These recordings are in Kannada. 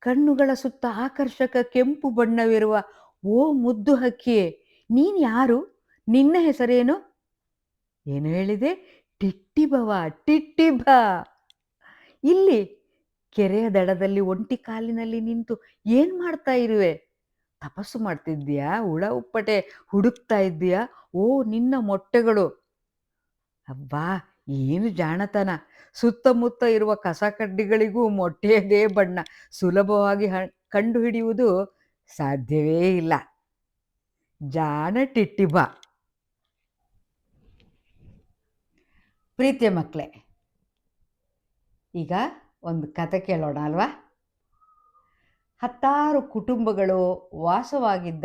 ಕಣ್ಣುಗಳ ಸುತ್ತ ಆಕರ್ಷಕ ಕೆಂಪು ಬಣ್ಣವಿರುವ, ಓ ಮುದ್ದು ಹಕ್ಕಿಯೇ, ನೀನ್ ಯಾರು? ನಿನ್ನ ಹೆಸರೇನು? ಏನು ಹೇಳಿದೆ? ಟಿಟ್ಟಿಬವ ಟಿಟ್ಟಿಬ ಇಲ್ಲಿ, ಕೆರೆಯ ದಡದಲ್ಲಿ ಒಂಟಿ ಕಾಲಿನಲ್ಲಿ ನಿಂತು ಏನ್ ಮಾಡ್ತಾ ಇರುವೆ? ತಪಸ್ಸು ಮಾಡ್ತಿದ್ದೀಯಾ? ಹುಳ ಉಪ್ಪಟೆ ಹುಡುಕ್ತಾ ಇದ್ದೀಯಾ? ಓ ನಿನ್ನ ಮೊಟ್ಟೆಗಳು. ಅಬ್ಬಾ ಏನು ಜಾಣತನ? ಸುತ್ತಮುತ್ತ ಇರುವ ಕಸ ಕಡ್ಡಿಗಳಿಗೂ ಮೊಟ್ಟೆಯದೇ ಬಣ್ಣ. ಸುಲಭವಾಗಿ ಕಂಡು ಹಿಡಿಯುವುದು ಸಾಧ್ಯವೇ ಇಲ್ಲ. ಜಾಣ ಟಿಟ್ಟಿಬ ಪ್ರೀತಿಯ ಮಕ್ಕಳೇ ಈಗ ಒಂದು ಕತೆ ಕೇಳೋಣ ಅಲ್ವಾ? ಹತ್ತಾರು ಕುಟುಂಬಗಳು ವಾಸವಾಗಿದ್ದ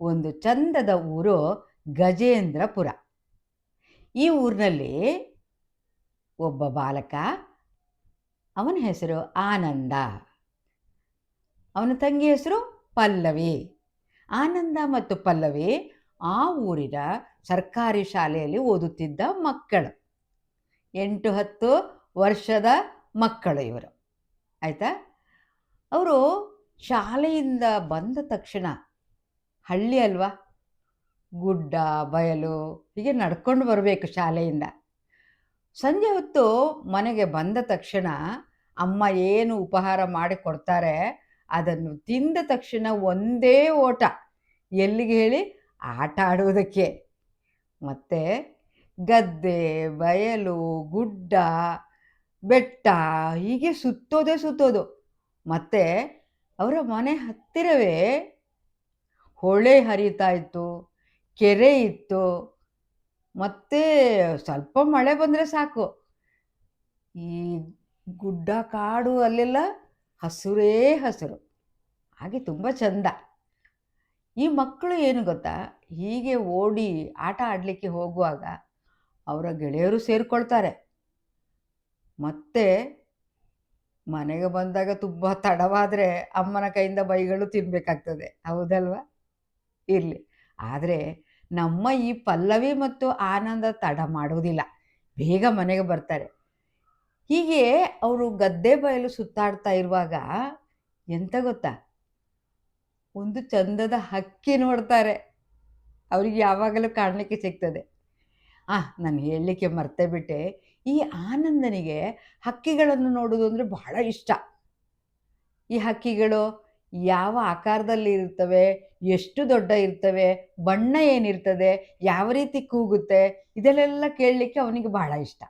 ಒಂದು ಚಂದದ ಊರು ಗಜೇಂದ್ರಪುರ. ಈ ಊರಿನಲ್ಲಿ ಒಬ್ಬ ಬಾಲಕ, ಅವನ ಹೆಸರು ಆನಂದ. ಅವನ ತಂಗಿ ಹೆಸರು ಪಲ್ಲವಿ. ಆನಂದ ಮತ್ತು ಪಲ್ಲವಿ ಆ ಊರಿನ ಸರ್ಕಾರಿ ಶಾಲೆಯಲ್ಲಿ ಓದುತ್ತಿದ್ದ ಮಕ್ಕಳು. ಎಂಟು ಹತ್ತು ವರ್ಷದ ಮಕ್ಕಳು ಇವರು. ಆಯಿತಾ? ಅವರು ಶಾಲೆಯಿಂದ ಬಂದ ತಕ್ಷಣ ಹಳ್ಳಿ ಅಲ್ವಾ? ಗುಡ್ಡ, ಬಯಲು ಹೀಗೆ ನಡ್ಕೊಂಡು ಬರಬೇಕು ಶಾಲೆಯಿಂದ. ಸಂಜೆ ಹೊತ್ತು ಮನೆಗೆ ಬಂದ ತಕ್ಷಣ ಅಮ್ಮ ಏನು ಉಪಹಾರ ಮಾಡಿ ಕೊಡ್ತಾರೆ ಅದನ್ನು ತಿಂದ ತಕ್ಷಣ ಒಂದೇ ಓಟ. ಎಲ್ಲಿಗೆ ಹೇಳಿ? ಆಟ ಆಡುವುದಕ್ಕೆ. ಮತ್ತು ಗದ್ದೆ, ಬಯಲು, ಗುಡ್ಡ, ಬೆಟ್ಟ ಹೀಗೆ ಸುತ್ತೋದೇ ಸುತ್ತೋದು. ಮತ್ತು ಅವರ ಮನೆ ಹತ್ತಿರವೇ ಹೊಳೆ ಹರಿತಾ ಇತ್ತು, ಕೆರೆ ಇತ್ತು ಮತ್ತು ಸ್ವಲ್ಪ ಮಳೆ ಬಂದರೆ ಸಾಕು. ಈ ಗುಡ್ಡ ಕಾಡು ಅಲ್ಲೆಲ್ಲ ಹಸುರೇ ಹಸಿರು. ಹಾಗೆ ತುಂಬ ಚಂದ. ಈ ಮಕ್ಕಳು ಏನು ಗೊತ್ತಾ? ಹೀಗೆ ಓಡಿ ಆಟ ಆಡಲಿಕ್ಕೆ ಹೋಗುವಾಗ ಅವರ ಗೆಳೆಯರು ಸೇರಿಕೊಳ್ತಾರೆ. ಮತ್ತೆ ಮನೆಗೆ ಬಂದಾಗ ತುಂಬ ತಡವಾದರೆ ಅಮ್ಮನ ಕೈಯಿಂದ ಬೈಗಳು ತಿನ್ನಬೇಕಾಗ್ತದೆ ಹೌದಲ್ವಾ? ಇರಲಿ. ಆದರೆ ನಮ್ಮ ಈ ಪಲ್ಲವಿ ಮತ್ತು ಆನಂದ ತಡ ಮಾಡುವುದಿಲ್ಲ ಬೇಗ ಮನೆಗೆ ಬರ್ತಾರೆ. ಹೀಗೆ ಅವರು ಗದ್ದೆ ಬಯಲು ಸುತ್ತಾಡ್ತಾ ಇರುವಾಗ ಎಂತ ಗೊತ್ತಾ? ಒಂದು ಚಂದದ ಹಕ್ಕಿ ನೋಡ್ತಾರೆ. ಅವ್ರಿಗೆ ಯಾವಾಗಲೂ ಕಾಣಲಿಕ್ಕೆ ಸಿಗ್ತದೆ. ಆ, ನಾನು ಹೇಳಲಿಕ್ಕೆ ಮರ್ತೇ ಬಿಟ್ಟೆ. ಈ ಆನಂದನಿಗೆ ಹಕ್ಕಿಗಳನ್ನು ನೋಡೋದು ಅಂದರೆ ಬಹಳ ಇಷ್ಟ. ಈ ಹಕ್ಕಿಗಳು ಯಾವ ಆಕಾರದಲ್ಲಿ ಇರ್ತವೆ, ಎಷ್ಟು ದೊಡ್ಡ ಇರ್ತವೆ, ಬಣ್ಣ ಏನಿರ್ತದೆ, ಯಾವ ರೀತಿ ಕೂಗುತ್ತೆ ಇದೆಲ್ಲ ಕೇಳಲಿಕ್ಕೆ ಅವನಿಗೆ ಬಹಳ ಇಷ್ಟ.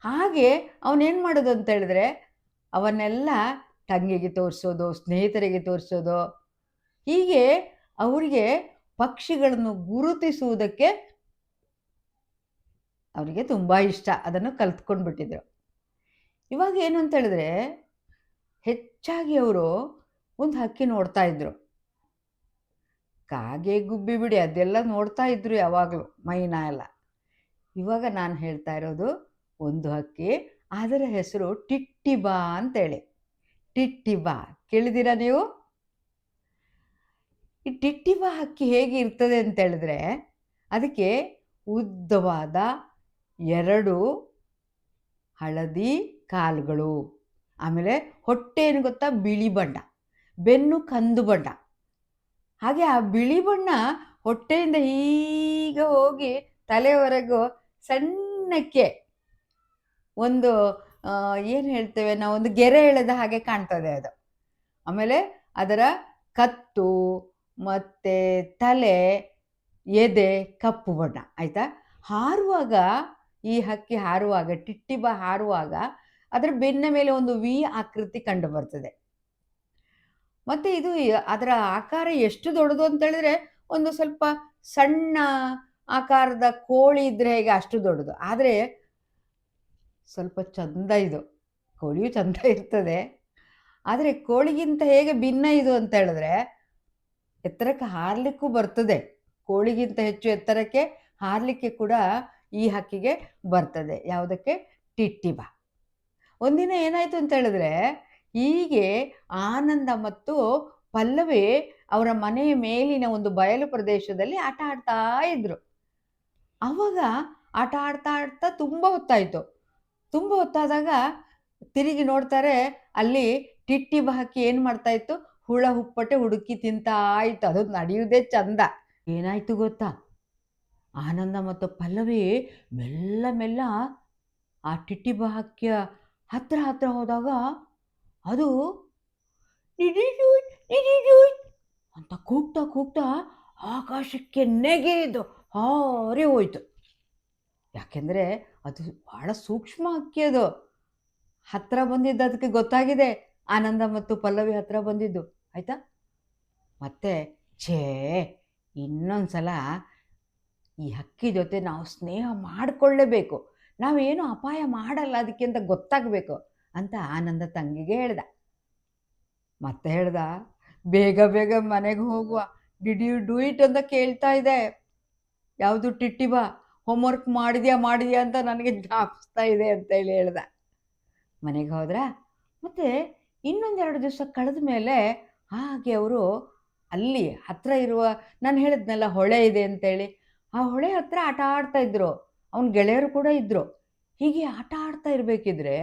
ಹಾಗೆ ಅವನೇನು ಮಾಡೋದು ಅಂತ ಹೇಳಿದ್ರೆ, ಅವನ್ನೆಲ್ಲ ತಂಗಿಗೆ ತೋರಿಸೋದು, ಸ್ನೇಹಿತರಿಗೆ ತೋರಿಸೋದು, ಹೀಗೆ ಅವರಿಗೆ ಪಕ್ಷಿಗಳನ್ನು ಗುರುತಿಸುವುದಕ್ಕೆ ಅವರಿಗೆ ತುಂಬ ಇಷ್ಟ, ಅದನ್ನು ಕಲ್ತ್ಕೊಂಡ್ಬಿಟ್ಟಿದ್ರು. ಇವಾಗ ಏನು ಅಂತ ಹೇಳಿದ್ರೆ, ಹೆಚ್ಚಾಗಿ ಅವರು ಒಂದು ಹಕ್ಕಿ ನೋಡ್ತಾ ಇದ್ರು. ಕಾಗೆ ಗುಬ್ಬಿ ಬಿಡಿ, ಅದೆಲ್ಲ ನೋಡ್ತಾ ಇದ್ರು ಯಾವಾಗಲೂ ಮೈನಾ ಎಲ್ಲ. ಇವಾಗ ನಾನು ಹೇಳ್ತಾ ಇರೋದು ಒಂದು ಹಕ್ಕಿ, ಅದರ ಹೆಸರು ಟಿಟ್ಟಿಬಾ ಅಂತೇಳಿ. ಟಿಟ್ಟಿಬಾ ಕೇಳಿದಿರಾ ನೀವು? ಈ ಟಿಟ್ಟಿಬಾ ಹಕ್ಕಿ ಹೇಗೆ ಇರ್ತದೆ ಅಂತ ಹೇಳಿದ್ರೆ ಅದಕ್ಕೆ ಉದ್ದವಾದ ಎರಡು ಹಳದಿ ಕಾಲುಗಳು, ಆಮೇಲೆ ಹೊಟ್ಟೆ ಏನು ಗೊತ್ತಾ? ಬಿಳಿ ಬಣ್ಣ. ಬೆನ್ನು ಕಂದು ಬಣ್ಣ. ಹಾಗೆ ಆ ಬಿಳಿ ಬಣ್ಣ ಹೊಟ್ಟೆಯಿಂದ ಈಗ ಹೋಗಿ ತಲೆವರೆಗೂ ಸಣ್ಣಕ್ಕೆ ಒಂದು ಏನು ಹೇಳ್ತೇವೆ ನಾವು, ಒಂದು ಗೆರೆ ಎಳೆದ ಹಾಗೆ ಕಾಣ್ತದೆ ಅದು. ಆಮೇಲೆ ಅದರ ಕತ್ತು ಮತ್ತು ತಲೆ, ಎದೆ, ಕಪ್ಪು ಬಣ್ಣ, ಆಯಿತಾ? ಹಾರುವಾಗ, ಈ ಹಕ್ಕಿ ಹಾರುವಾಗ, ಟಿಟ್ಟಿಬ ಹಾರುವಾಗ ಅದರ ಬೆನ್ನ ಮೇಲೆ ಒಂದು ವಿ ಆಕೃತಿ ಕಂಡು ಬರ್ತದೆ. ಮತ್ತು ಇದು ಅದರ ಆಕಾರ ಎಷ್ಟು ದೊಡ್ಡದು ಅಂತ ಹೇಳಿದ್ರೆ, ಒಂದು ಸ್ವಲ್ಪ ಸಣ್ಣ ಆಕಾರದ ಕೋಳಿ ಇದ್ರೆ ಹೇಗೆ ಅಷ್ಟು ದೊಡ್ಡದು. ಆದರೆ ಸ್ವಲ್ಪ ಚಂದ ಇದು. ಕೋಳಿಯು ಚಂದ ಇರ್ತದೆ. ಆದರೆ ಕೋಳಿಗಿಂತ ಹೇಗೆ ಭಿನ್ನ ಇದು ಅಂತ ಹೇಳಿದ್ರೆ, ಎತ್ತರಕ್ಕೆ ಹಾರಲಿಕ್ಕೂ ಬರ್ತದೆ. ಕೋಳಿಗಿಂತ ಹೆಚ್ಚು ಎತ್ತರಕ್ಕೆ ಹಾರಲಿಕ್ಕೆ ಕೂಡ ಈ ಹಕ್ಕಿಗೆ ಬರ್ತದೆ. ಯಾವುದಕ್ಕೆ? ಟಿಟ್ಟಿಬ. ಒಂದಿನ ಏನಾಯಿತು ಅಂತ ಹೇಳಿದ್ರೆ ಹೀಗೆ ಆನಂದ ಮತ್ತು ಪಲ್ಲವಿ ಅವರ ಮನೆಯ ಮೇಲಿನ ಒಂದು ಬಯಲು ಪ್ರದೇಶದಲ್ಲಿ ಆಟ ಆಡ್ತಾ ಇದ್ರು. ಅವಾಗ ಆಟ ಆಡ್ತಾ ಆಡ್ತಾ ತುಂಬ ಹೊತ್ತಾಯಿತು. ತುಂಬ ಹೊತ್ತಾದಾಗ ತಿರುಗಿ ನೋಡ್ತಾರೆ ಅಲ್ಲಿ ಟಿಟ್ಟಿ ಬಹಕ್ಕಿ ಏನು ಮಾಡ್ತಾ ಇತ್ತು? ಹುಳ ಹುಪ್ಪಟೆ ಹುಡುಕಿ ತಿಂತಾ ಇತ್ತು. ಅದು ನಡೆಯುವುದೇ ಚಂದ. ಏನಾಯ್ತು ಗೊತ್ತಾ? ಆನಂದ ಮತ್ತು ಪಲ್ಲವಿ ಮೆಲ್ಲ ಮೆಲ್ಲ ಆ ಟಿಟ್ಟಿ ಬಹಕ್ಕಿಯ ಹತ್ರ ಹತ್ರ ಹೋದಾಗ ಅದು? ಅಂತ ಕೂಗ್ತಾ ಕೂಗ್ತಾ ಆಕಾಶಕ್ಕೆ ನೆಗೆದು ಹಾರಿ ಹೋಯ್ತು. ಯಾಕೆಂದರೆ ಅದು ಬಹಳ ಸೂಕ್ಷ್ಮ ಅಕ್ಕಿ ಅದು. ಹತ್ರ ಬಂದಿದ್ದು ಅದಕ್ಕೆ ಗೊತ್ತಾಗಿದೆ. ಆನಂದ ಮತ್ತು ಪಲ್ಲವಿ ಹತ್ರ ಬಂದಿದ್ದು. ಆಯ್ತಾ? ಮತ್ತೆ ಛೇ ಇನ್ನೊಂದು ಸಲ ಈ ಹಕ್ಕಿ ಜೊತೆ ನಾವು ಸ್ನೇಹ ಮಾಡಿಕೊಳ್ಳೇಬೇಕು. ನಾವೇನು ಅಪಾಯ ಮಾಡಲ್ಲ ಅದಕ್ಕೆ ಅಂತ ಗೊತ್ತಾಗಬೇಕು. ಅಂತ ಆನಂದ ತಂಗಿಗೆ ಹೇಳ್ದ. ಮತ್ತೆ ಹೇಳ್ದ, ಬೇಗ ಬೇಗ ಮನೆಗೆ ಹೋಗುವ. ಡಿಡ್ ಯು ಡೂ ಇಟ್ ಅಂತ ಕೇಳ್ತಾ ಇದೆ ಯಾವುದು ಟಿಟ್ಟಿ ಬಾ ಹೋಮ್ವರ್ಕ್ ಮಾಡಿದ್ಯಾ ಮಾಡಿದ್ಯಾ ಅಂತ ನನಗೆ ಜ್ಞಾಪಿಸ್ತಾ ಇದೆ ಅಂತ ಹೇಳಿ ಹೇಳ್ದ. ಮನೆಗೆ ಹೋದ್ರ, ಮತ್ತೆ ಇನ್ನೊಂದೆರಡು ದಿವಸ ಕಳೆದ ಮೇಲೆ ಹಾಗೆ ಅವರು ಅಲ್ಲಿ ಹತ್ರ ಇರುವ, ನಾನು ಹೇಳಿದ್ನಲ್ಲ ಹೊಳೆ ಇದೆ ಅಂತೇಳಿ ಆ ಹೊಳೆ ಹತ್ರ ಆಟ ಆಡ್ತಾ ಇದ್ರು. ಅವನ ಗೆಳೆಯರು ಕೂಡ ಇದ್ದರು ಹೀಗೆ ಆಟ ಆಡ್ತಾ ಇರಬೇಕಿದ್ರೆ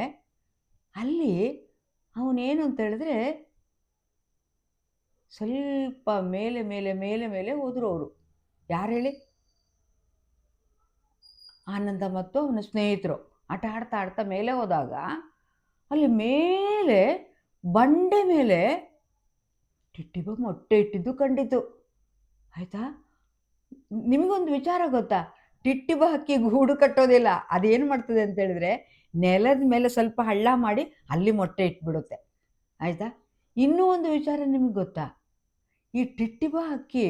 ಅಲ್ಲಿ ಅವನೇನು ಅಂತ ಹೇಳಿದ್ರೆ ಸ್ವಲ್ಪ ಮೇಲೆ ಮೇಲೆ ಮೇಲೆ ಮೇಲೆ ಹೋದರು ಅವರು. ಯಾರು ಹೇಳಿ? ಆನಂದ ಮತ್ತು ಅವನ ಸ್ನೇಹಿತರು. ಆಟ ಆಡ್ತಾ ಆಡ್ತಾ ಮೇಲೆ ಹೋದಾಗ ಅಲ್ಲಿ ಮೇಲೆ, ಬಂಡೆ ಮೇಲೆ ಟಿಟ್ಟಿಬ ಮೊಟ್ಟೆ ಇಟ್ಟಿದ್ದು ಕಂಡಿತು ಆಯಿತಾ? ನಿಮಗೊಂದು ವಿಚಾರ ಗೊತ್ತಾ? ಟಿಟ್ಟಿಬ ಹಕ್ಕಿ ಗೂಡು ಕಟ್ಟೋದಿಲ್ಲ. ಅದೇನು ಮಾಡ್ತದೆ ಅಂತ ಹೇಳಿದ್ರೆ ನೆಲದ ಮೇಲೆ ಸ್ವಲ್ಪ ಹಳ್ಳ ಮಾಡಿ ಅಲ್ಲಿ ಮೊಟ್ಟೆ ಇಟ್ಬಿಡುತ್ತೆ. ಆಯಿತಾ? ಇನ್ನೂ ಒಂದು ವಿಚಾರ ನಿಮಗೆ ಗೊತ್ತಾ? ಈ ಟಿಟ್ಟಿಬ ಹಕ್ಕಿ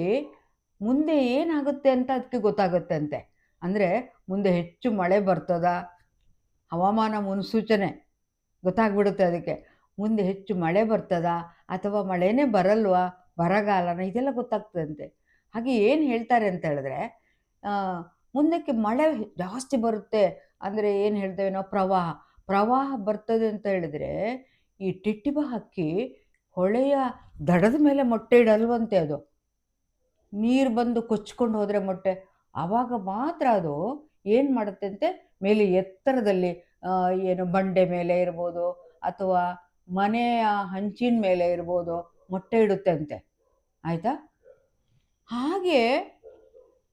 ಮುಂದೆ ಏನಾಗುತ್ತೆ ಅಂತ ಅದಕ್ಕೆ ಗೊತ್ತಾಗುತ್ತೆ ಅಂತೆ. ಅಂದರೆ ಮುಂದೆ ಹೆಚ್ಚು ಮಳೆ ಬರ್ತದ? ಹವಾಮಾನ ಮುನ್ಸೂಚನೆ ಗೊತ್ತಾಗ್ಬಿಡುತ್ತೆ ಅದಕ್ಕೆ. ಮುಂದೆ ಹೆಚ್ಚು ಮಳೆ ಬರ್ತದ? ಅಥವಾ ಮಳೆನೇ ಬರಲ್ವಾ? ಬರಗಾಲನ? ಇದೆಲ್ಲ ಗೊತ್ತಾಗ್ತದಂತೆ ಹಾಗೆ ಏನು ಹೇಳ್ತಾರೆ ಅಂತ ಹೇಳಿದ್ರೆ ಮುಂದಕ್ಕೆ ಮಳೆ ಜಾಸ್ತಿ ಬರುತ್ತೆ. ಅಂದರೆ ಏನು ಹೇಳ್ತೇವೆ ನಾವು? ಪ್ರವಾಹ. ಪ್ರವಾಹ ಬರ್ತದೆ ಅಂತ ಹೇಳಿದ್ರೆ ಈ ಟಿಟ್ಟಿಬ ಹಕ್ಕಿ ಹೊಳೆಯ ದಡದ ಮೇಲೆ ಮೊಟ್ಟೆ ಇಡಲ್ವಂತೆ ಅದು. ನೀರು ಬಂದು ಕೊಚ್ಕೊಂಡು ಹೋದರೆ ಮೊಟ್ಟೆ. ಆವಾಗ ಮಾತ್ರ ಅದು ಏನು ಮಾಡುತ್ತಂತೆ ಮೇಲೆ ಎತ್ತರದಲ್ಲಿ ಏನು ಬಂಡೆ ಮೇಲೆ ಇರ್ಬೋದು ಅಥವಾ ಮನೆಯ ಹಂಚಿನ ಮೇಲೆ ಇರ್ಬೋದು ಮೊಟ್ಟೆ ಇಡುತ್ತೆ ಅಂತೆ. ಆಯಿತಾ? ಹಾಗೆ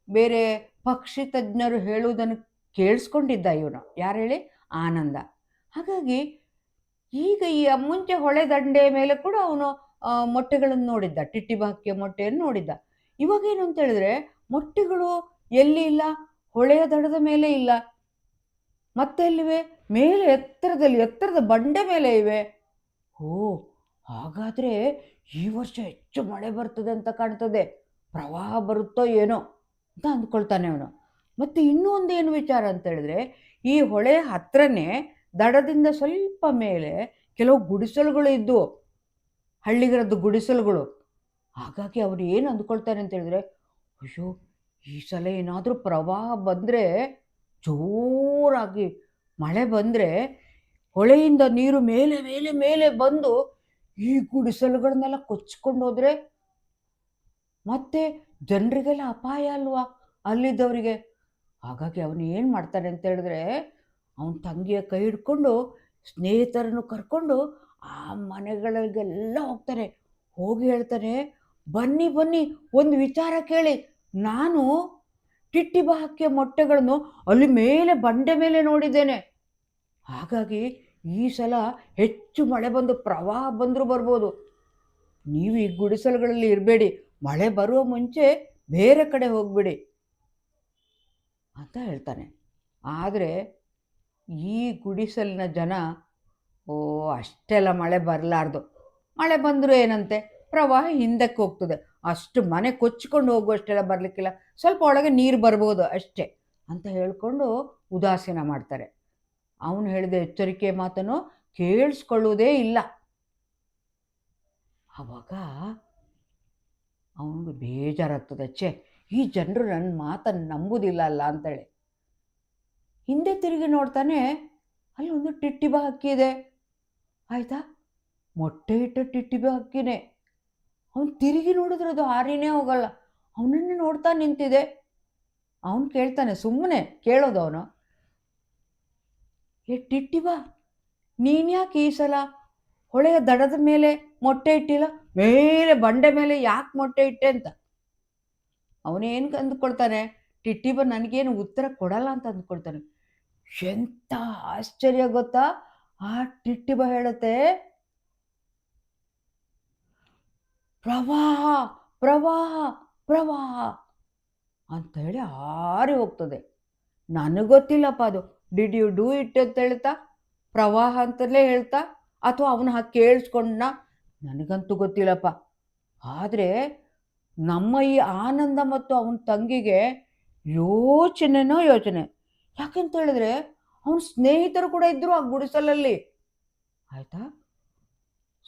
ಬೇರೆ ಪಕ್ಷಿ ತಜ್ಞರು ಹೇಳುವುದನ್ನು ಕೇಳಿಸ್ಕೊಂಡಿದ್ದ ಇವನು. ಯಾರು ಹೇಳಿ? ಆನಂದ. ಹಾಗಾಗಿ ಈಗ ಈ ಮುಂಚೆ ಹೊಳೆ ದಂಡೆ ಮೇಲೆ ಕೂಡ ಅವನು ಮೊಟ್ಟೆಗಳನ್ನು ನೋಡಿದ್ದ. ಟಿಟ್ಟಿ ಬಾಕಿಯ ಮೊಟ್ಟೆಯನ್ನು ನೋಡಿದ್ದ. ಇವಾಗೇನು ಅಂತ ಹೇಳಿದ್ರೆ, ಮೊಟ್ಟೆಗಳು ಎಲ್ಲಿ ಇಲ್ಲ? ಹೊಳೆಯ ದಡದ ಮೇಲೆ ಇಲ್ಲ. ಮತ್ತೆ ಎಲ್ಲಿವೆ? ಮೇಲೆ ಎತ್ತರದಲ್ಲಿ, ಎತ್ತರದ ಬಂಡೆ ಮೇಲೆ ಇವೆ. ಓ, ಹಾಗಾದರೆ ಈ ವರ್ಷ ಹೆಚ್ಚು ಮಳೆ ಬರ್ತದೆ ಅಂತ ಕಾಣ್ತದೆ. ಪ್ರವಾಹ ಬರುತ್ತೋ ಏನೋ ಅಂತ ಅಂದ್ಕೊಳ್ತಾನೆ ಅವನು. ಮತ್ತು ಇನ್ನೂ ಒಂದೇನು ವಿಚಾರ ಅಂತ ಹೇಳಿದ್ರೆ, ಈ ಹೊಳೆ ಹತ್ರನೇ ದಡದಿಂದ ಸ್ವಲ್ಪ ಮೇಲೆ ಕೆಲವು ಗುಡಿಸಲುಗಳು ಇದ್ದವು ಹಳ್ಳಿಗರದ್ದು ಗುಡಿಸಲುಗಳು. ಹಾಗಾಗಿ ಅವರು ಏನು ಅಂದ್ಕೊಳ್ತಾರೆ ಅಂತ ಹೇಳಿದ್ರೆ, ಅಯ್ಯೋ, ಈ ಸಲ ಏನಾದರೂ ಪ್ರವಾಹ ಬಂದರೆ, ಜೋರಾಗಿ ಮಳೆ ಬಂದರೆ ಹೊಳೆಯಿಂದ ನೀರು ಮೇಲೆ ಮೇಲೆ ಮೇಲೆ ಬಂದು ಈ ಗುಡಿಸಲುಗಳನ್ನೆಲ್ಲ ಕೊಚ್ಕೊಂಡು ಹೋದರೆ ಮತ್ತೆ ಜನರಿಗೆಲ್ಲ ಅಪಾಯ ಅಲ್ವಾ ಅಲ್ಲಿದ್ದವರಿಗೆ? ಹಾಗಾಗಿ ಅವನು ಏನು ಮಾಡ್ತಾನೆ ಅಂತ ಹೇಳಿದ್ರೆ ಅವನ ತಂಗಿಯ ಕೈ ಹಿಡ್ಕೊಂಡು ಸ್ನೇಹಿತರನ್ನು ಕರ್ಕೊಂಡು ಆ ಮನೆಗಳಿಗೆಲ್ಲ ಹೋಗ್ತಾರೆ ಹೋಗಿ ಹೇಳ್ತಾರೆ ಬನ್ನಿ ಬನ್ನಿ, ಒಂದು ವಿಚಾರ ಕೇಳಿ. ನಾನು ಟಿಟ್ಟಿಬ ಹಕ್ಕಿಯ ಮೊಟ್ಟೆಗಳನ್ನು ಅಲ್ಲಿ ಮೇಲೆ ಬಂಡೆ ಮೇಲೆ ನೋಡಿದ್ದೇನೆ. ಹಾಗಾಗಿ ಈ ಸಲ ಹೆಚ್ಚು ಮಳೆ ಬಂದು ಪ್ರವಾಹ ಬಂದರೂ ಬರ್ಬೋದು. ನೀವು ಈ ಗುಡಿಸಲುಗಳಲ್ಲಿ ಇರಬೇಡಿ. ಮಳೆ ಬರುವ ಮುಂಚೆ ಬೇರೆ ಕಡೆ ಹೋಗ್ಬಿಡಿ. ಅಂತ ಹೇಳ್ತಾನೆ. ಆದರೆ ಈ ಗುಡಿಸಲಿನ ಜನ, ಓ, ಅಷ್ಟೆಲ್ಲ ಮಳೆ ಬರಲಾರ್ದು. ಮಳೆ ಬಂದರೂ ಏನಂತೆ? ಪ್ರವಾಹ ಹಿಂದಕ್ಕೆ ಹೋಗ್ತದೆ. ಅಷ್ಟು ಮನೆ ಕೊಚ್ಚಿಕೊಂಡು ಹೋಗುವಷ್ಟೆಲ್ಲ ಬರಲಿಕ್ಕಿಲ್ಲ. ಸ್ವಲ್ಪ ಒಳಗೆ ನೀರು ಬರ್ಬೋದು ಅಷ್ಟೇ ಅಂತ ಹೇಳಿಕೊಂಡು ಉದಾಸೀನ ಮಾಡ್ತಾರೆ. ಅವನು ಹೇಳಿದ ಎಚ್ಚರಿಕೆ ಮಾತನ್ನು ಕೇಳಿಸ್ಕೊಳ್ಳುವುದೇ ಇಲ್ಲ. ಆವಾಗ ಅವನಿಗೆ ಬೇಜಾರಾಗ್ತದೆ. ಛೇ ಈ ಜನರು ನನ್ನ ಮಾತನ್ನು ನಂಬುದಿಲ್ಲ ಅಲ್ಲ ಅಂತೇಳಿ. ಹಿಂದೆ ತಿರುಗಿ ನೋಡ್ತಾನೆ ಅಲ್ಲಿ ಒಂದು ಟಿಟ್ಟಿಬ ಹಕ್ಕಿ ಇದೆ. ಆಯಿತಾ? ಮೊಟ್ಟೆ ಇಟ್ಟ ಟಿಟ್ಟಿಬ ಹಕ್ಕಿನೇ ಅವನು ತಿರುಗಿ ನೋಡಿದ್ರೆ ಅದು ಹಾರಿನೇ ಹೋಗಲ್ಲ. ಅವನನ್ನೇ ನೋಡ್ತಾ ನಿಂತಿದೆ. ಅವನು ಕೇಳ್ತಾನೆ ಸುಮ್ಮನೆ ಕೇಳೋದು ಅವನು. ಏ ಟಿಟ್ಟಿಬ ನೀನ್ಯಾಕೆ ಈ ಸಲ ಹೊಳೆಯ ದಡದ ಮೇಲೆ ಮೊಟ್ಟೆ ಇಟ್ಟಿಲ್ಲ? ಮೇಲೆ ಬಂಡೆ ಮೇಲೆ ಯಾಕೆ ಮೊಟ್ಟೆ ಇಟ್ಟೆ? ಅಂತ. ಅವನೇನು ಅಂದ್ಕೊಳ್ತಾನೆ? ಟಿಟ್ಟಿಬ ನನಗೇನು ಉತ್ತರ ಕೊಡಲ್ಲ ಅಂತ ಅಂದ್ಕೊಳ್ತಾನೆ. ಎಂಥ ಆಶ್ಚರ್ಯ ಗೊತ್ತಾ? ಆ ಟಿಟ್ಟಿಬ ಹೇಳುತ್ತೆ, ಪ್ರವಾಹ ಪ್ರವಾಹ ಪ್ರವಾಹ ಅಂತ ಹೇಳಿ ಹಾರಿ ಹೋಗ್ತದೆ. ನನಗೆ ಗೊತ್ತಿಲ್ಲಪ್ಪ ಅದು. ಡಿಡ್ ಯು ಡೂ ಇಟ್ ಅಂತ ಹೇಳ್ತಾ, ಪ್ರವಾಹ ಅಂತಲೇ ಹೇಳ್ತಾ, ಅಥವಾ ಅವನ ಕೇಳಿಸ್ಕೊಂಡ ನನಗಂತೂ ಗೊತ್ತಿಲ್ಲಪ್ಪ. ಆದರೆ ನಮ್ಮ ಈ ಆನಂದ ಮತ್ತು ಅವನ ತಂಗಿಗೆ ಯೋಚನೆನೋ ಯೋಚನೆ. ಯಾಕೆಂತ ಹೇಳಿದ್ರೆ, ಅವನ ಸ್ನೇಹಿತರು ಕೂಡ ಇದ್ದರು ಆ ಗುಡಿಸಲಲ್ಲಿ. ಆಯಿತಾ?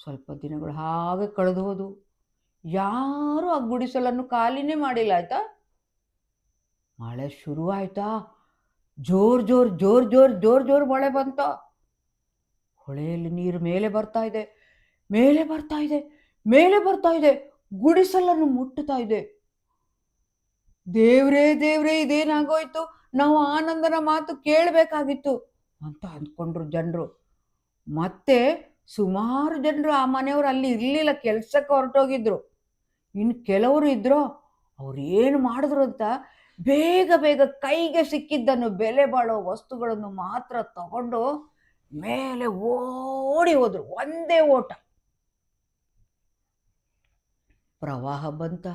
ಸ್ವಲ್ಪ ದಿನಗಳು ಹಾಗೆ ಕಳೆದು ಹೋದು. ಯಾರೂ ಆ ಗುಡಿಸಲನ್ನು ಖಾಲಿನೇ ಮಾಡಿಲ್ಲ, ಆಯಿತಾ? ಮಳೆ ಶುರು ಆಯಿತಾ? ಜೋರ್ ಜೋರ್ ಜೋರ್ ಜೋರ್ ಜೋರ್ ಜೋರ್ ಮಳೆ ಬಂತ. ಹೊಳೆಯಲ್ಲಿ ನೀರು ಮೇಲೆ ಬರ್ತಾ ಇದೆ. ಮೇಲೆ ಬರ್ತಾ ಇದೆ. ಮೇಲೆ ಬರ್ತಾ ಇದೆ. ಗುಡಿಸಲನ್ನು ಮುಟ್ಟುತ್ತಾ ಇದೆ. ದೇವ್ರೇ ದೇವ್ರೇ, ಇದೇನಾಗೋಯ್ತು? ನಾವು ಆನಂದನ ಮಾತು ಕೇಳಬೇಕಾಗಿತ್ತು ಅಂತ ಅಂದ್ಕೊಂಡ್ರು ಜನರು. ಮತ್ತೆ ಸುಮಾರು ಜನರು ಆ ಮನೆಯವರು ಅಲ್ಲಿ ಇರಲಿಲ್ಲ, ಕೆಲಸಕ್ಕೆ ಹೊರಟೋಗಿದ್ರು. ಇನ್ನು ಕೆಲವರು ಇದ್ರೋ, ಅವ್ರು ಏನು ಮಾಡಿದ್ರು ಅಂತ ಬೇಗ ಬೇಗ ಕೈಗೆ ಸಿಕ್ಕಿದ್ದನ್ನು, ಬೆಲೆ ಬಾಳೋ ವಸ್ತುಗಳನ್ನು ಮಾತ್ರ ತಗೊಂಡು ಮೇಲೆ ಓಡಿ ಹೋದ್ರು, ಒಂದೇ ಓಟ. ಪ್ರವಾಹ ಬಂತ.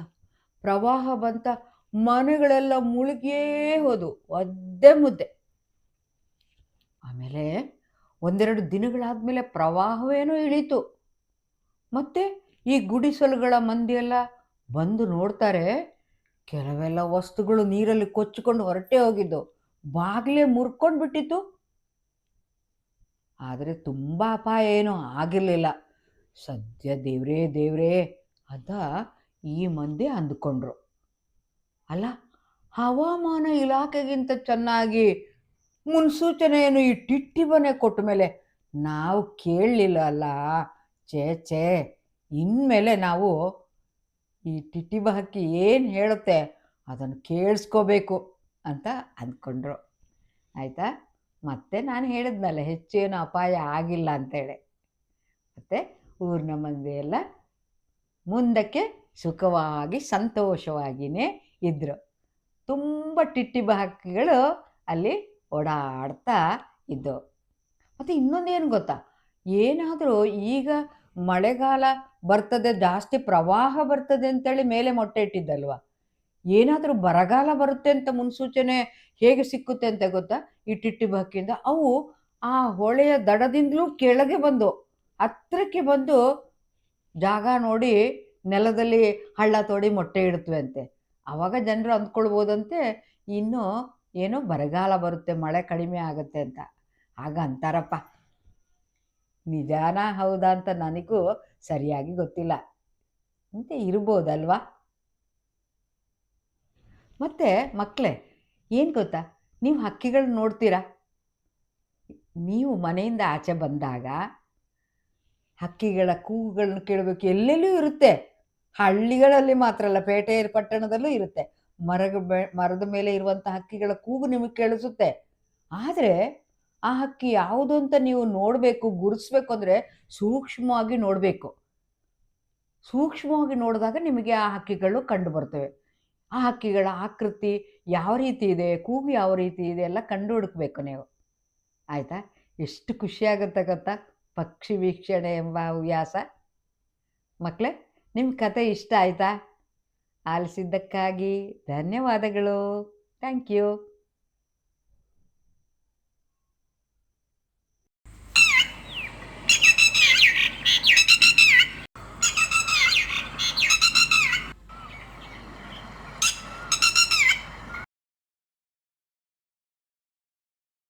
ಪ್ರವಾಹ ಬಂತ. ಮನೆಗಳೆಲ್ಲ ಮುಳುಗಿಯೇ ಹೋದು. ಒದ್ದೆ ಮುದ್ದೆ. ಆಮೇಲೆ ಒಂದೆರಡು ದಿನಗಳಾದಮೇಲೆ ಪ್ರವಾಹವೇನೋ ಇಳಿತು. ಮತ್ತೆ ಈ ಗುಡಿಸಲುಗಳ ಮಂದಿಯೆಲ್ಲ ಬಂದು ನೋಡ್ತಾರೆ. ಕೆಲವೆಲ್ಲ ವಸ್ತುಗಳು ನೀರಲ್ಲಿ ಕೊಚ್ಚಿಕೊಂಡು ಹೊರಟೆ ಹೋಗಿದ್ದು. ಬಾಗಿಲೇ ಮುರ್ಕೊಂಡು ಬಿಟ್ಟಿತ್ತು ಆದರೆ ತುಂಬ ಅಪಾಯ ಏನೂ ಆಗಿರಲಿಲ್ಲ. ಸದ್ಯ ದೇವ್ರೇ ದೇವ್ರೇ. ಅಂತ ಈ ಮಂದಿ ಅಂದ್ಕೊಂಡ್ರು. ಅಲ್ಲ, ಹವಾಮಾನ ಇಲಾಖೆಗಿಂತ ಚೆನ್ನಾಗಿ ಮುನ್ಸೂಚನೆಯನ್ನು ಈ ಟಿಟ್ಟಿಬನೆ ಕೊಟ್ಟ ಮೇಲೆ ನಾವು ಕೇಳಲಿಲ್ಲ ಅಲ್ಲ. ಛೇ ಛೇ, ಇನ್ಮೇಲೆ ನಾವು ಈ ಟಿಟಿಬ ಹಕ್ಕಿ ಏನು ಹೇಳುತ್ತೆ ಅದನ್ನು ಕೇಳಿಸ್ಕೋಬೇಕು ಅಂತ ಅಂದ್ಕೊಂಡ್ರು. ಆಯಿತಾ? ಮತ್ತೆ ನಾನು ಹೇಳಿದ್ನಲ್ಲ, ಹೆಚ್ಚೇನು ಅಪಾಯ ಆಗಿಲ್ಲ ಅಂತೇಳಿ. ಮತ್ತು ಊರಿನ ಮಂದಿ ಎಲ್ಲ ಮುಂದಕ್ಕೆ ಸುಖವಾಗಿ ಸಂತೋಷವಾಗಿಯೇ ಇದ್ದರು ತುಂಬ ಟಿಟ್ಟಿ ಬಾಕಿಗಳು ಅಲ್ಲಿ ಓಡಾಡ್ತಾ ಇದ್ದವು ಮತ್ತು ಇನ್ನೊಂದೇನು ಗೊತ್ತಾ? ಏನಾದರೂ ಈಗ ಮಳೆಗಾಲ ಬರ್ತದೆ, ಜಾಸ್ತಿ ಪ್ರವಾಹ ಬರ್ತದೆ ಅಂತೇಳಿ ಮೇಲೆ ಮೊಟ್ಟೆ ಇಟ್ಟಿದ್ದಲ್ವ? ಏನಾದರೂ ಬರಗಾಲ ಬರುತ್ತೆ ಅಂತ ಮುನ್ಸೂಚನೆ ಹೇಗೆ ಸಿಕ್ಕುತ್ತೆ ಅಂತ ಗೊತ್ತಾ? ಈ ಟಿಟ್ಟಿ ಬಾಕಿಯಿಂದ ಅವು ಆ ಹೊಳೆಯ ದಡದಿಂದಲೂ ಕೆಳಗೆ ಬಂದು ಹತ್ತಿರಕ್ಕೆ ಬಂದು ಜಾಗ ನೋಡಿ ನೆಲದಲ್ಲಿ ಹಳ್ಳ ತೋಡಿ ಮೊಟ್ಟೆ ಇಡ್ತವೆ ಅಂತೆ ಆವಾಗ ಜನರು ಅಂದ್ಕೊಳ್ಬೋದಂತೆ, ಇನ್ನು ಏನೋ ಬರಗಾಲ ಬರುತ್ತೆ, ಮಳೆ ಕಡಿಮೆ ಆಗುತ್ತೆ ಅಂತ. ಆಗ ಅಂತಾರಪ್ಪ. ನಿಜಾನ ಹೌದಾ ಅಂತ ನನಗೂ ಸರಿಯಾಗಿ ಗೊತ್ತಿಲ್ಲ. ಅಂತ ಇರ್ಬೋದಲ್ವಾ? ಮತ್ತು ಮಕ್ಕಳೇ ಏನು ಗೊತ್ತಾ? ನೀವು ಹಕ್ಕಿಗಳನ್ನ ನೋಡ್ತೀರಾ? ನೀವು ಮನೆಯಿಂದ ಆಚೆ ಬಂದಾಗ ಹಕ್ಕಿಗಳ ಕೂಗುಗಳನ್ನು ಕೇಳಬೇಕು. ಎಲ್ಲೆಲ್ಲೂ ಇರುತ್ತೆ. ಹಳ್ಳಿಗಳಲ್ಲಿ ಮಾತ್ರ ಅಲ್ಲ, ಪೇಟೆ ಪಟ್ಟಣದಲ್ಲೂ ಇರುತ್ತೆ. ಮರಗ ಮರದ ಮೇಲೆ ಇರುವಂಥ ಹಕ್ಕಿಗಳ ಕೂಗು ನಿಮಗೆ ಕೇಳಿಸುತ್ತೆ. ಆದರೆ ಆ ಹಕ್ಕಿ ಯಾವುದು ಅಂತ ನೀವು ನೋಡಬೇಕು ಗುರುಸ್ಬೇಕು ಅಂದರೆ ಸೂಕ್ಷ್ಮವಾಗಿ ನೋಡಬೇಕು. ಸೂಕ್ಷ್ಮವಾಗಿ ನೋಡಿದಾಗ ನಿಮಗೆ ಆ ಹಕ್ಕಿಗಳು ಕಂಡು ಬರ್ತವೆ ಆ ಹಕ್ಕಿಗಳ ಆಕೃತಿ ಯಾವ ರೀತಿ ಇದೆ, ಕೂಗು ಯಾವ ರೀತಿ ಇದೆ ಎಲ್ಲ ಕಂಡು ಹುಡುಕ್ಬೇಕು ನೀವು. ಆಯಿತಾ? ಎಷ್ಟು ಖುಷಿಯಾಗುತ್ತೆ ಗೊತ್ತಾ? ಪಕ್ಷಿ ವೀಕ್ಷಣೆ ಎಂಬ ಹವ್ಯಾಸ. ಮಕ್ಕಳೇ ನಿಮ್ಮ ಕತೆ ಇಷ್ಟ ಆಯಿತಾ? ಆಲಿಸಿದ್ದಕ್ಕಾಗಿ ಧನ್ಯವಾದಗಳು. Thank you.